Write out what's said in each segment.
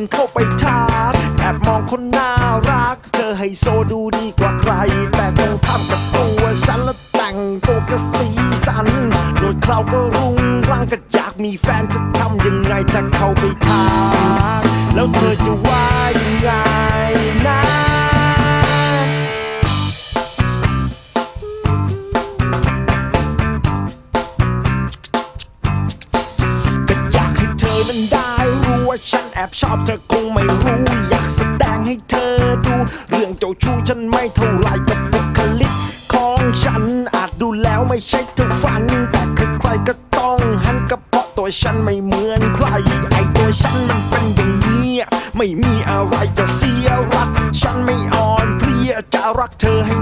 นเข้าไปทาร์แอบมองคนน่ารัก เธอให้โซดูดีกว่าใคร แต่ตรงข้ากับตัวฉันและแต่งตัวก็สีสันโดยคราวก็รุงรังก็อยากมีแฟนจะทำยังไงจะเข้าไปทางแล้วเธอจะว่ายังไงนะก็อยากให้เธอนั้นได้ ว่าฉันแอบชอบเธอคงไม่รู้ อยากแสดงให้เธอดู เรื่องเจ้าชู้ฉันไม่เท่าไรกับบุคลิกของฉันอาจดูแล้วไม่ใช่เธอฝัน แต่ใครๆก็ต้องหันก็เพราะตัวฉันไม่เหมือนใคร ไอตัวฉันมันเป็นอย่างนี้ไม่มีอะไรจะเสียรัก ฉันไม่อ่อนเพลียจะรักเธอให้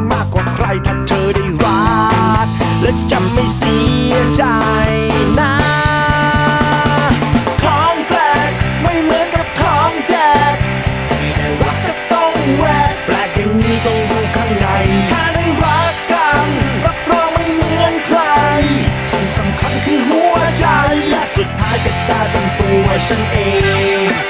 ตัว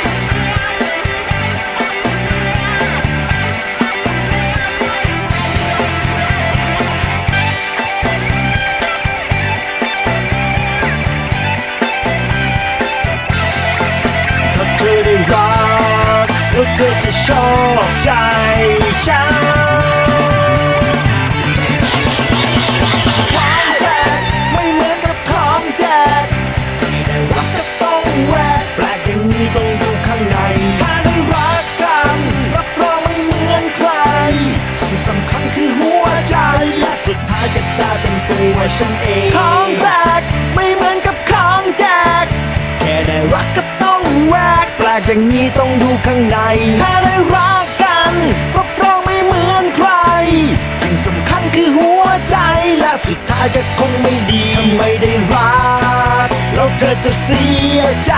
ตัวฉันเองของแปลกไม่เหมือนกับของแจกแค่ได้รักก็ต้องแหวกแปลกอย่างนี้ต้องดูข้างใน ถ้าได้รักกันรับรองไม่เหมือนใคร สิ่งสำคัญคือหัวใจและสุดท้ายก็คงไม่ดีถ้าไม่ได้รักแล้วเธอจะเสียใจ